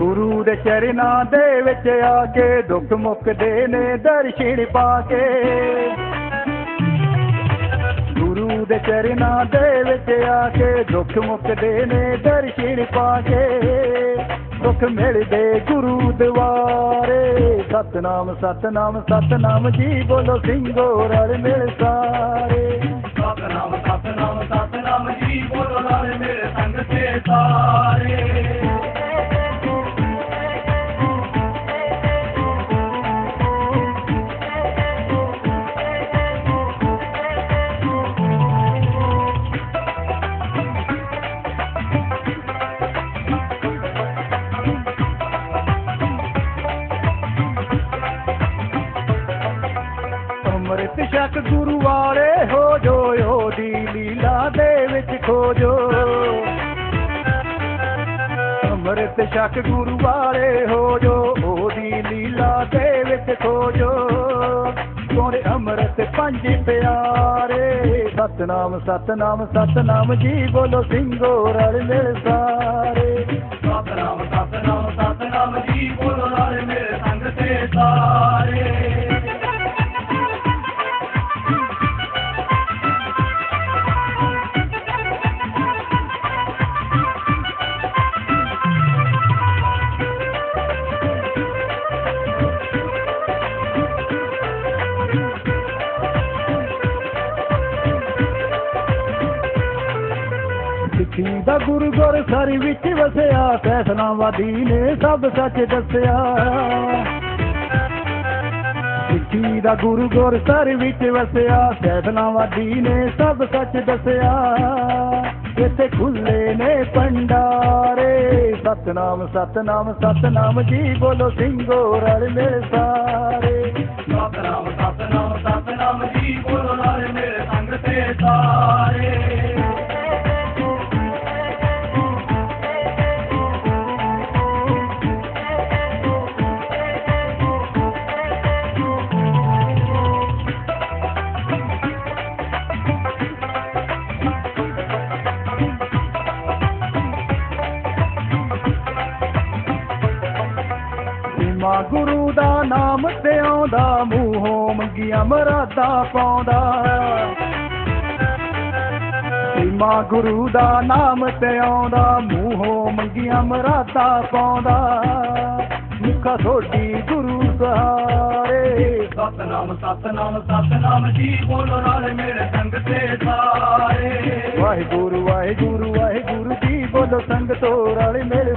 ਗੁਰੂ ਦੇ ਚਰਨਾਂ ਦੇ ਵਿੱਚ ਆ ਕੇ ਦੁੱਖ ਮੁਕਦੇ ਨੇ ਦਰਸ਼ਨ ਪਾ ਕੇ। ਗੁਰੂ ਦੇ ਚਰਨਾਂ ਦੇ ਵਿੱਚ ਆ ਕੇ ਦੁੱਖ ਮੁਕਦੇ ਨੇ ਦਰਸ਼ਨ ਪਾ ਕੇ। ਦੁੱਖ ਮਿਲਦੇ ਗੁਰੂ ਦਿਵਾਰੇ। ਸਤਨਾਮ ਸਤਨਾਮ ਸਤਨਾਮ ਜੀ ਬੋਲੋ, ਸਿੰਘੋ ਰਲ ਮਿਲ ਸਾਰੇ। ਅੰਮ੍ਰਿਤ ਛਕ ਗੁਰੂ ਵਾਲੇ ਹੋ ਜੋ, ਉਹਦੀ ਲੀਲਾ ਦੇ ਵਿੱਚ ਖੋਜੋ। ਅੰਮ੍ਰਿਤ ਛਕ ਗੁਰੂ ਵਾਲੇ ਹੋ ਜੋ, ਉਹਦੀ ਲੀਲਾ ਦੇ ਵਿੱਚ ਖੋਜੋ। ਸੋਹਣੇ ਅੰਮ੍ਰਿਤ ਪੰਜ ਪਿਆਰੇ, ਸਤਨਾਮ ਸਤਨਾਮ ਸਤਨਾਮ ਜੀ ਬੋਲੋ ਸਿੰਘੋ ਰਲ ਮਿਲ ਸਾਰੇ। ਸਿੱਖੀ ਦਾ ਗੁਰੂ ਗੁਰ ਸਾਰੀ ਵਿੱਚ ਵਸਿਆ, ਫੈਸਲਾਵਾਦੀ ਨੇ ਸਭ ਸੱਚ ਦੱਸਿਆ। ਸਿੱਖੀ ਦਾ ਗੁਰੂ ਗੁਰ ਸਾਰੀ ਵਿੱਚ ਵਸਿਆ, ਫੈਸਲਾਵਾਦੀ ਨੇ ਸਭ ਸੱਚ ਦੱਸਿਆ। ਇੱਥੇ ਖੁੱਲੇ ਨੇ ਪੰਡਾਰੇ, ਸਤਨਾਮ ਸਤਨਾਮ ਸਤਨਾਮ ਜੀ ਬੋਲੋ ਸਿੰਘੋ ਰਲ ਮਿਲ ਸਾਰੇ। ਸਤਨਾਮ ਸਤਨਾਮ ਸਤਨਾਮ ਜੀ ਬੋਲੋ ਮਾਂ ਗੁਰੂ ਦਾ ਨਾਮ ਤੇ ਆਉਂਦਾ ਮੂੰਹੋਂ ਮੰਗੀਆਂ ਮਰਾਦਾ ਪਾਉਂਦਾ। ਮਾਂ ਗੁਰੂ ਦਾ ਨਾਮ ਤੇ ਆਉਂਦਾ ਮੂੰਹੋਂ ਮੰਗੀਆਂ ਮਰਾਦਾ ਪਾਉਂਦਾ। ਮੁਖਾ ਥੋੜੀ ਗੁਰੂ ਸਹਾਰੇ ਸਤਨਾਮ ਸਤਨਾਮ ਸਤਨਾਮ ਜੀ ਬੋਲੋ ਨਾਲੇ ਮੇਰੇ ਸੰਗ ਤੇ ਸਾਰੇ। ਵਾਹਿਗੁਰੂ ਵਾਹਿਗੁਰੂ ਵਾਹਿਗੁਰੂ ਜੀ ਬੋਲੋ ਸੰਗ ਤੋਂ ਰਲ ਮਿਲ